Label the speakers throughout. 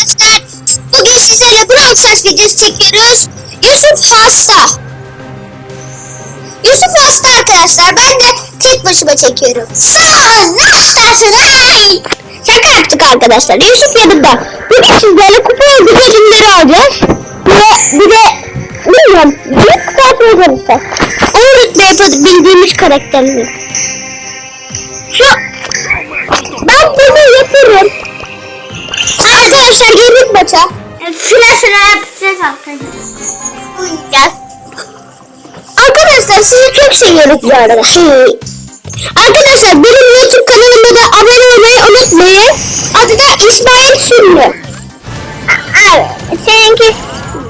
Speaker 1: arkadaşlar. Bugün sizlerle Brawl Stars videosu çekiyoruz. Yusuf hasta. Yusuf hasta arkadaşlar. Ben de tek başıma çekiyorum. Sağ ol. Ne. Şaka yaptık arkadaşlar. Yusuf yanımda. Bugün sizlerle kupa ödül ödülleri alacağız. Ve bir de bilmiyorum. Büyük kupa işte. Onu rütbe yapıyorduk bildiğimiz karakterimiz. Şu Arkadaşlar girdik maça. Sıra sıra yapacağız arkadaşlar. Arkadaşlar sizi çok seviyoruz bu arada. Arkadaşlar benim YouTube kanalıma da abone olmayı unutmayın. Adı da İsmail. Evet. Seninki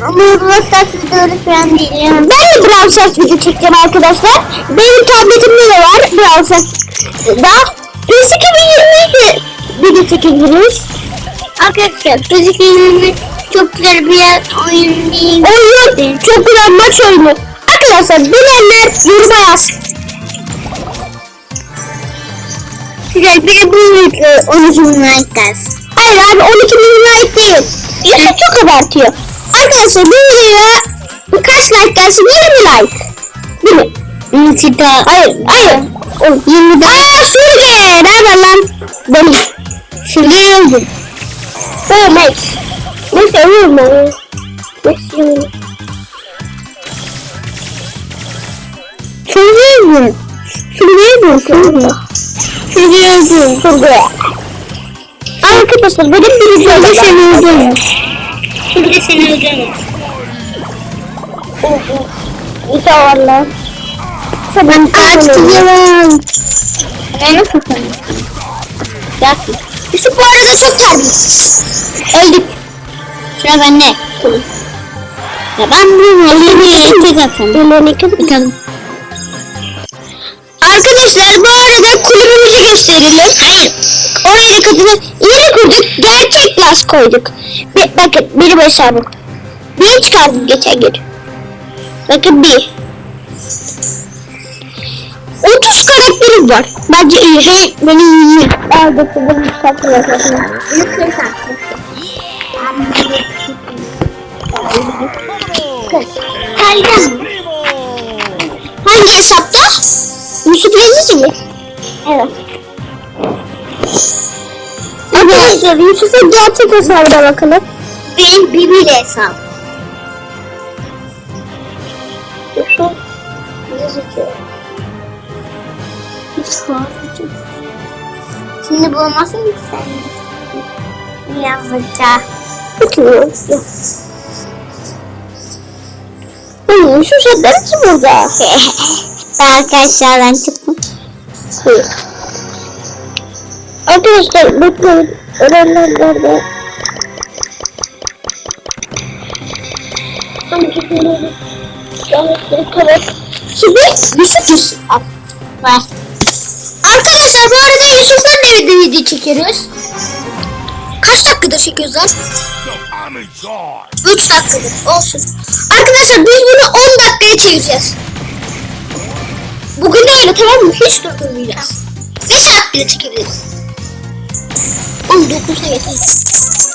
Speaker 1: Brawl Stars videoları falan değil. Ben de Brawl Stars video çekeceğim arkadaşlar. Benim tabletimde de var Brawl Stars. Daha biz 2022 video çekebiliriz. Arkadaşlar biz 2022 çok güzel bir yer oyun değil. Oyun çok güzel maç oyunu. Arkadaşlar bilenler yoruma yazsın. Güzel bir video 12 bin like. Hayır abi 12 bin like değil. Yusuf çok abartıyor. Arkadaşlar bu videoya kaç like gelsin? 20 like. Değil mi? Yusuf Hayır, hayır. O 20 daha. Aa Sürge! Nerede lan? Benim. Sürge Oh Max. Neyse ölüyorum ben. Sürge mi? Sürge mi? Sürge. Sürge öldü. Sürge. Arkadaşlar benim bir videomda seni öldürüyor. Sürge seni öldürüyor. İyi var lan. Ben açtım. Ben nasıl sanıyorum? Yapma. Yusuf bu arada çok terbiyesiz. Öldük. Sıra bende. Ya ben bunu elini tek atalım. Elini yıkalım. Arkadaşlar bu arada kulübümüzü gösterelim. Hayır. Oraya katını yeni kurduk. Gerçek gaz koyduk. Bir, bakın benim hesabım. Bir çıkardım geçen gün. Bakın bir. 30 karakterim var. Bence iyi. Hey, benim iyi. Al bakalım çıkartma bakalım. Kaldım. Hangi hesapta? Yusuf Yazıcı mı? Evet. Arkadaşlar Yusuf'un gerçek hesabına bakalım. Benim Bibi hesap. Yusuf Yazıcı. Şimdi bu olmasın mı sen? Bakıyorum. Oğlum şu şeyler kim burada? Arkadaşlar ben çıktım. Arkadaşlar bakın nerede? Şimdi Yusuf Yusuf. Var. Arkadaşlar bu arada Yusuf'tan da video, video çekiyoruz. Kaç dakikada çekiyoruz lan?
Speaker 2: I'm in charge.
Speaker 1: 3 dakikadır olsun. Arkadaşlar biz bunu 10 dakikaya çevireceğiz. Bugün öyle tamam mı? Hiç durdurmayacağız. Bir saat bile çekebiliriz. 19'a yeter.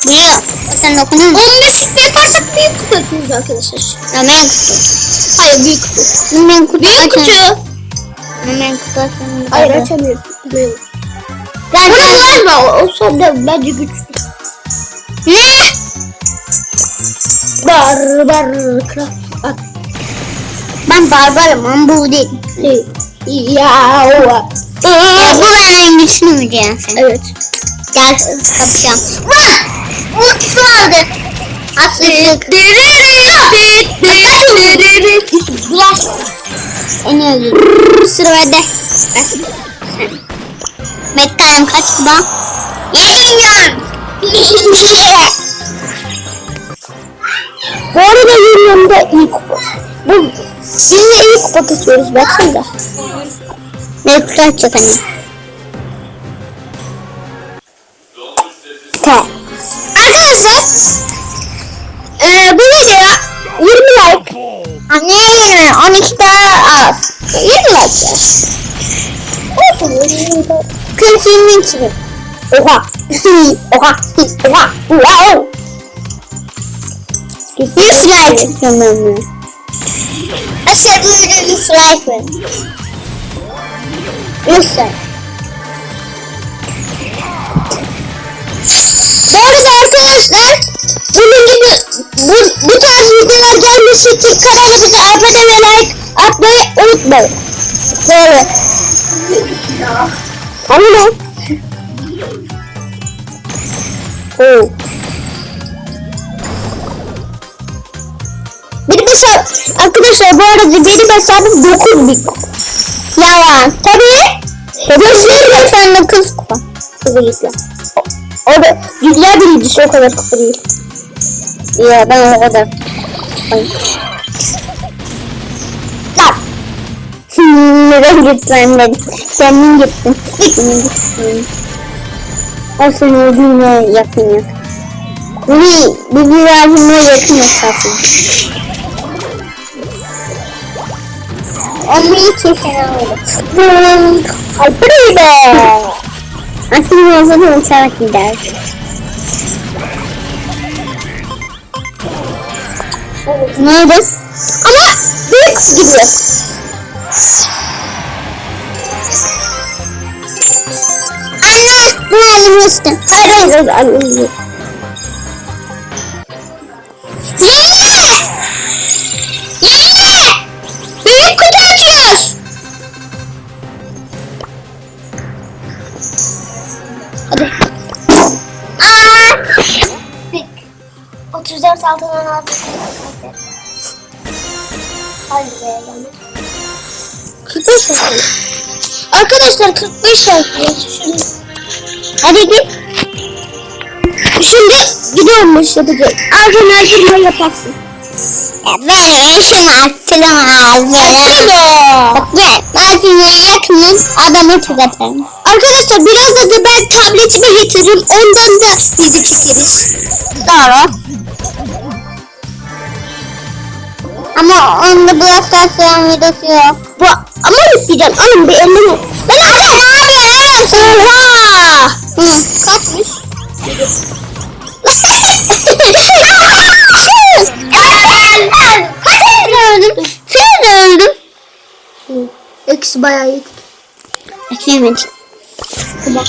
Speaker 1: Biliyor. Sen dokunuyor musun? 15 kutu yaparsak büyük kutu yapıyoruz arkadaşlar. Ya ben kutu. Hayır büyük kutu. Ben kutu Büyük kutu. Kutu açamıyorum. Hayır açamıyorum. Böyle. Ben Bunu galiba olsa da bence güçlü. Ne? Barbar kral. Bak. Ben barbarım ama bu değil. Ya o. Ya bu benden güçlü mü diyorsun? Evet. Gel kapışalım. Vah! Mutlu aldı. Attık. Bulaş. En öldü. Sıra bende. Mekka'yım kaç kuba? Yeniyorum. Bu arada Yunan'da iyi kupa. Bu yine iyi kupa tutuyoruz baksana. Ne kutu açacak hani? Tamam. Arkadaşlar eee bu videoya 20 like. Anne 12 daha az. 20 like ya. Olsun 40 20 gibi. Oha. Oha. Oha. Wow. 100 like istiyorum ben bunu. Aşağı böyle 100 like ver. 100 like. Bu arada arkadaşlar bunun gibi bu, bu tarz videolar gelmesi için kanalımıza abone ve like atmayı unutmayın. Böyle. Tamam. Oo. Benim hesap arkadaşlar bu arada benim hesabım 9 bin. Yalan. Tabii. Hedefler de sende kız kupa. Kızı gitti. O, da dünya birincisi o kadar kupa değil. Ya ben havada. Stop. Neden gitmem dedim. Kendin gittin. Kendin gittin. O seni ödüğüne yakın yok. Bir, bir güvercine yakın mesafe. Onu ilk kesen aldım. Ay burayı be. Aklım olsa da uçarak gider. Evet, nerede? Ama büyük kız gibi. Aynen, bunu almıştım. Hayır, hayır, hayır. Hadi. Aa! 34 altından aldık. Hayır be. 45 dakika. Arkadaşlar 45 dakika. Şimdi. Hadi git. Şimdi gidiyorum başladık. Ağzın açılma yaparsın. Ya ben şunu attırmam. Alo. Gel. Ben dünyaya yakınım. Adamı tüketirim. Arkadaşlar biraz da ben tabletime getiririm. Ondan da bizi çekeriz. Doğru. Ama onda bu asasyon videosu yok. Bu ama isteyeceğim. Alın bir elini. Ben yapıyorsun? Oha! Hı, kaçmış? Kaç öldüm? Sen de öldüm. Eksi bayağı iyi. Ekleyemedim. Tamam.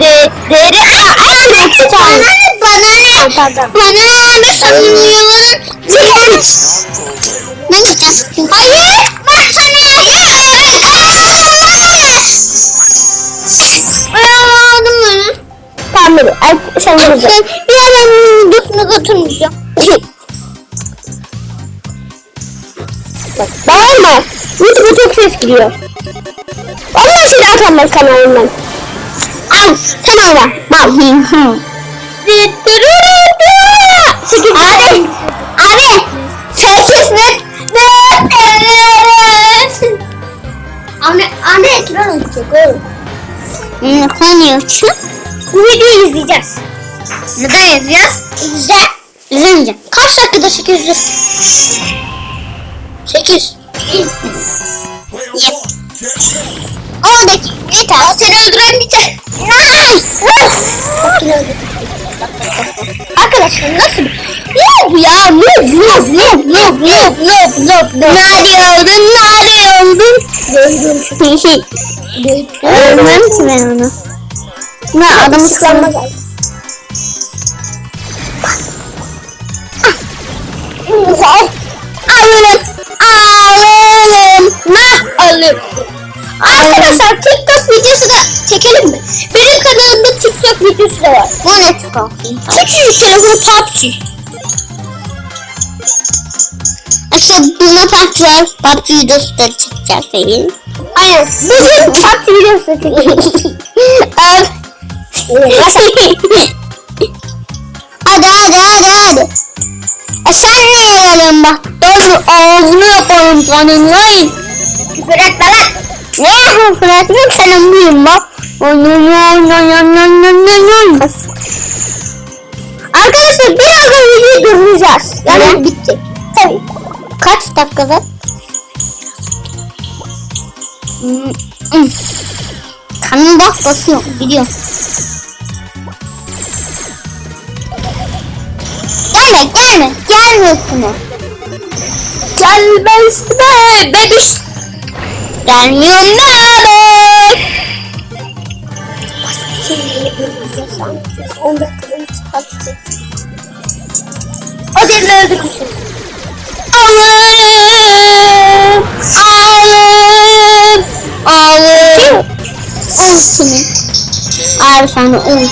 Speaker 1: De, deri ayağını bana ne bana ne bana ne? bana anlatıyorlar. ne diyeceğiz? Hayır ben sana Aldım bunu. Tamam dedi. Ay sen ne diyeceksin? Yarın götünü götürmeyeceğim. Bak bağırma. Youtube'a çok ses giriyor. Vallahi seni atamam kanalımdan. Al sen oyna. Mal. Abi, abi, sekiz bin Anne, anne ekran olacak oğlum. Ne konuyor şu? Bu videoyu izleyeceğiz. Neden izleyeceğiz? İzle. İzlemeyeceğim. Kaç dakikada
Speaker 2: 800? 8. Yep. Oldu.
Speaker 1: Yeter. Seni öldüremeyeceğim. Hayır. Çok güzel Arkadaşlar nasıl? Ne bu ya? Noob noob noob noob noob noob noob noob. Nari oldun nari oldun. Gördüm. Öldürür müsün ben onu? Ne adamı tıklanma geldi. Alırım. Alırım. Ne alırım? Arkadaşlar TikTok videosu da çekelim mi? Benim kanalımda TikTok videosu da var. Bu ne TikTok? Küçücük telefonu PUBG. İşte buna PUBG var. PUBG videosu da çekeceğiz değil. Aynen. Bugün PUBG videosu da çekeceğiz. hadi hadi hadi hadi. E sen niye yiyelim bak? Doğru ağzını yaparım senin lan. Küfür etme lan. Ne yapıyorsun Fırat? Ne senin buyum bak. Arkadaşlar birazdan videoyu durduracağız. Yani evet. bitti. Tabii. Kaç dakikada? Kanım bak basıyor. Gidiyor. Gelme gelme. Gelmesin. Gelmesin. Bebiş Gelmiyorum ne haber? O seni öldürmüşsün. Ağım! Ağım! Ağım! Al seni. Al sana. Al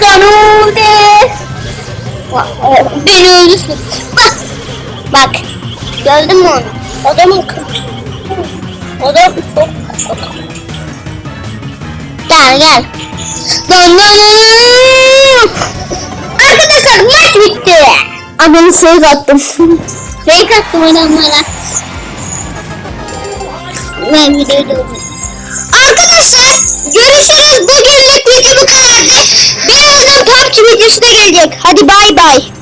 Speaker 1: sana. Beni öldürsün. Bak. Bak. Gördün mü onu? Adamın kılıcı. Adam çok Gel gel. Dön dön dön. Arkadaşlar maç bitti. Adamı fake attım. fake attım adamlara. Ben videoyu durdum. Arkadaşlar görüşürüz. Bugünlük video bu kadardı. Birazdan PUBG videosu da gelecek. Hadi bay bay.